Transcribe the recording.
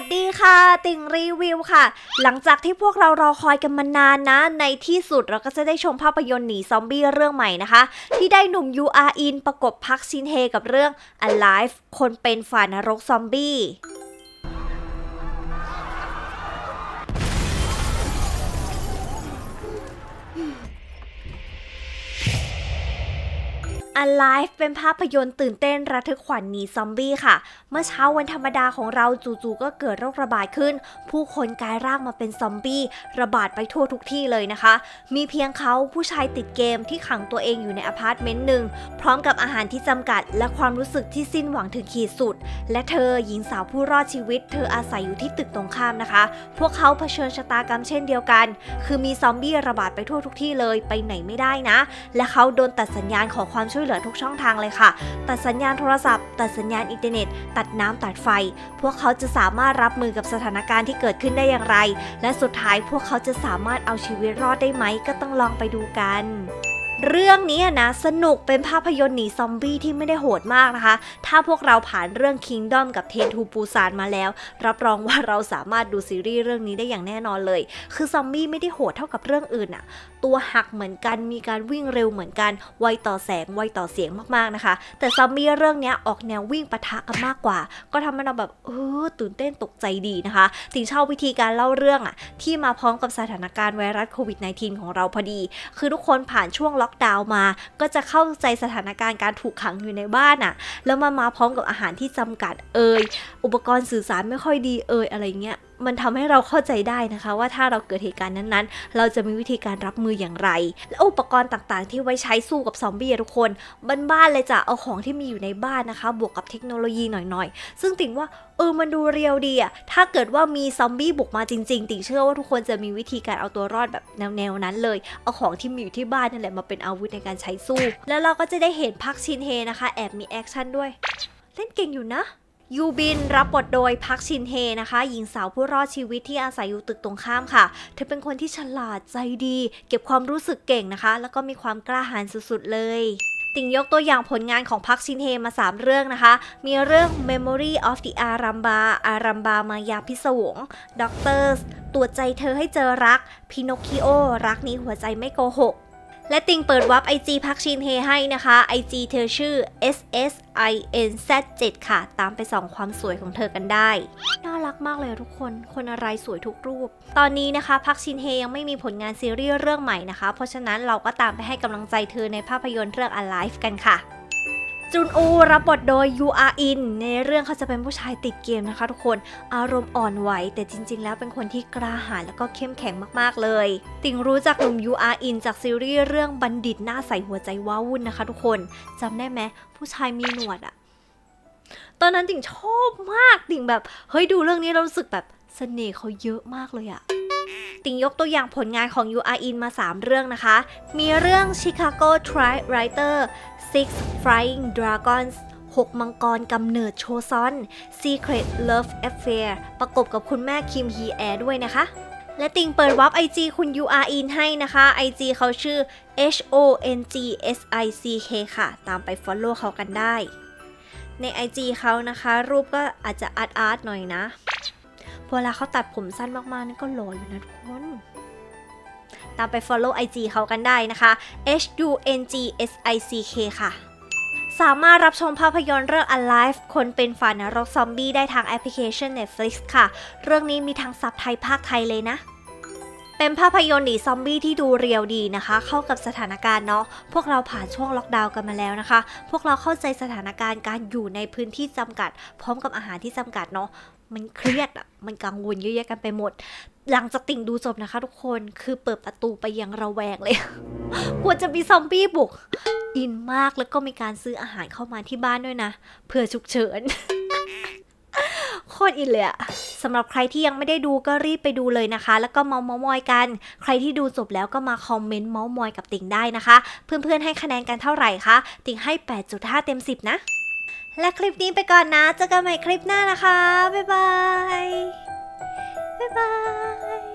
สดีค่ะ ติ่งรีวิวค่ะ หลังจากที่พวกเรารอคอยกันมานานนะ ในที่สุดเราก็จะได้ชมภาพยนตร์หนีซอมบี้เรื่องใหม่นะคะ ที่ได้หนุ่มยูอาอินประกบพักชินเฮกับเรื่อง Alive คนเป็นฝ่ายนรกซอมบี้ Alive เป็นภาพยนตร์ตื่นเต้นระทึกขวัญหนีซอมบี้ค่ะ เมื่อเช้าวันธรรมดาของเราจู่ๆก็เกิดโรคระบาดขึ้น ผู้คนกลายร่างมาเป็นซอมบี้ระบาดไปทั่วทุกที่เลยนะคะ มีเพียงเขาผู้ชายติดเกมที่ขังตัวเองอยู่ในอพาร์ตเมนต์หนึ่งพร้อมกับอาหารที่จำกัด และความรู้สึกที่สิ้นหวังถึงขีดสุด และเธอหญิงสาวผู้รอดชีวิต เธออาศัยอยู่ที่ตึกตรงข้ามนะคะ พวกเขาเผชิญชะตากรรมเช่นเดียวกัน คือมีซอมบี้ระบาดไปทั่วทุกที่เลยไปไหนไม่ได้นะ และเขาโดนตัดสัญญาณขอความช่วยเหลือทุกช่องทางเลยค่ะ ตัดสัญญาณโทรศัพท์ ตัดสัญญาณอินเทอร์เน็ต ตัดน้ำตัดไฟ พวกเขาจะสามารถรับมือกับสถานการณ์ที่เกิดขึ้นได้อย่างไร และสุดท้ายพวกเขาจะสามารถเอาชีวิตรอดได้ไหมก็ต้องลองไปดูกัน เรื่องนี้นะสนุกเป็นภาพยนตร์หนีซอมบี้ที่ไม่ได้โหดมากนะคะ ถ้าพวกเราผ่านเรื่อง Kingdom กับเทนทูปูซานมาแล้ว รับรองว่าเราสามารถดูซีรีส์เรื่องนี้ได้อย่างแน่นอนเลย คือซอมบี้ไม่ได้โหดเท่ากับเรื่องอื่นอะตัวหักเหมือนกันมีการวิ่งเร็วเหมือนกันไวต่อแสงไวต่อเสียงมากๆนะคะ แต่ซอมบี้เรื่องนี้ออกแนววิ่งปะทะกันมากกว่า ก็ทำให้เราแบบเออตื่นเต้นตกใจดีนะคะติงชอบวิธีการเล่าเรื่องอะที่มาพร้อมกับสถานการณ์ไวรัสโควิด -19 ของเราพอดี คือทุกคนผ่านช่วงล็อกดาวน์มา ก็จะเข้าใจสถานการณ์การถูกขังอยู่ในบ้านอะแล้วมามาพร้อมกับอาหารที่จำกัดเอ่ยอุปกรณ์สื่อสารไม่ค่อยดีเอ่ยอะไรเงี้ย มันทำให้เราเข้าใจได้นะคะ ว่าถ้าเราเกิดเหตุการณ์นั้นๆ เราจะมีวิธีการรับมืออย่างไร และอุปกรณ์ต่างๆ ที่ไว้ใช้สู้กับซอมบี้ทุกคนบ้านๆเลยจะเอาของที่มีอยู่ในบ้านนะคะ บวกกับเทคโนโลยีหน่อยๆ ซึ่งติงว่าเออมันดูเรียวดีอะถ้าเกิดว่ามีซอมบี้บุกมาจริง ๆ ติงเชื่อว่าทุกคนจะมีวิธีการเอาตัวรอดแบบแนวๆนั้นเลย เอาของที่มีอยู่ที่บ้านนั่นแหละมาเป็นอาวุธในการใช้สู้ แล้วเราก็จะได้เห็นพักชินเฮนะคะ แอบมีแอคชั่นด้วย เล่นเก่งอยู่นะ ยูบินรับบทโดยพักชินเฮนะคะ หญิงสาวผู้รอดชีวิตที่อาศัยอยู่ตึกตรงข้ามค่ะ เธอเป็นคนที่ฉลาดใจดี เก็บความรู้สึกเก่งนะคะ แล้วก็มีความกล้าหาญสุดๆเลยติ่งยกตัวอย่างผลงานของพักชินเฮมา 3 เรื่องนะคะ มีเรื่อง Memory of the Aramba อารัมบามายาพิศวง Doctors ตัวใจเธอให้เจอรัก Pinocchio รักนี้หัวใจไม่โกหก และติงเปิดวับ IG พักชินเฮให้นะคะ IG เธอชื่อ S S I N Z 7ค่ะ ตามไปส่องความสวยของเธอกันได้ น่ารักมากเลยทุกคน คนอะไรสวยทุกรูป ตอนนี้นะคะพักชินเฮยังไม่มีผลงานซีรีส์เรื่องใหม่นะคะ เพราะฉะนั้นเราก็ตามไปให้กำลังใจเธอในภาพยนตร์เรื่อง Alive กันค่ะ จุนอูรับบทโดยยูอาอินในเรื่องเขาจะเป็นผู้ชายติดเกมนะคะทุกคนอารมณ์อ่อนไหว แต่จริง ๆ แล้วเป็นคนที่กล้าหาญแล้วก็เข้มแข็งมากๆเลย ติงรู้จักหนุ่มยูอาอินจากซีรีส์เรื่องบัณฑิตหน้าใสหัวใจว้าวุ่นนะคะทุกคนจำได้ไหมผู้ชายมีหนวดอะตอนนั้นติงชอบมากติงแบบ เฮ้ยดูเรื่องนี้เรารู้สึกแบบเสน่ห์เขาเยอะมากเลยอะ ติงยกตัวอย่างผลงานของยูอาอินมา 3 เรื่องนะคะ มีเรื่อง Chicago Typewriter Six Flying Dragons 6 มังกรกำเนิดโชซอน Secret Love Affair ประกบกับคุณแม่คิมฮีแอร์ด้วยนะคะ และติงเปิดวับ IG คุณ UR in ให้นะคะ IG เขาชื่อ H O N G S I C K ค่ะ ตามไป Follow เขากันได้ ใน IG เขานะคะ รูปก็อาจจะอาร์ตอาร์ตหน่อยนะ เวลาเขาตัดผมสั้นมากๆนั่นก็หล่ออยู่นะทุกคน ตามไป follow IG เขากันได้นะคะ H U N G S I C K ค่ะสามารถรับชมภาพยนตร์เรื่อง Alive คนเป็นฝ่ายนรกซอมบี้ได้ทางแอปพลิเคชัน Netflix ค่ะ เรื่องนี้มีทั้งซับไทยภาคไทยเลยนะ เป็นภาพยนตร์หนีซอมบี้ที่ดูเรียวดีนะคะ เข้ากับสถานการณ์เนาะ พวกเราผ่านช่วงล็อกดาวน์กันมาแล้วนะคะ พวกเราเข้าใจสถานการณ์การอยู่ในพื้นที่จำกัด พร้อมกับอาหารที่จำกัดเนาะ มันเครียดอะมันกังวลเยอะแยะกันไปหมด หลังจากติ่งดูจบนะคะ ทุกคนคือเปิดประตูไปยังระแวงเลย กลัวจะมีซอมบี้บุก อินมากแล้วก็มีการซื้ออาหารเข้ามาที่บ้านด้วยนะเผื่อฉุกเฉินโคตรอินเลยอะสำหรับใครที่ยังไม่ได้ดูก็รีบไปดูเลยนะคะ แล้วก็เมาส์มอยกัน ใครที่ดูจบแล้วก็มาคอมเมนต์เมาส์มอยกับติ่งได้นะคะ เพื่อนๆให้คะแนนกันเท่าไหร่คะติ่งให้ 8.5 เต็ม 10 นะ และคลิปนี้ไปก่อนนะ เจอกันใหม่คลิปหน้านะคะ บ๊ายบาย บ๊ายบาย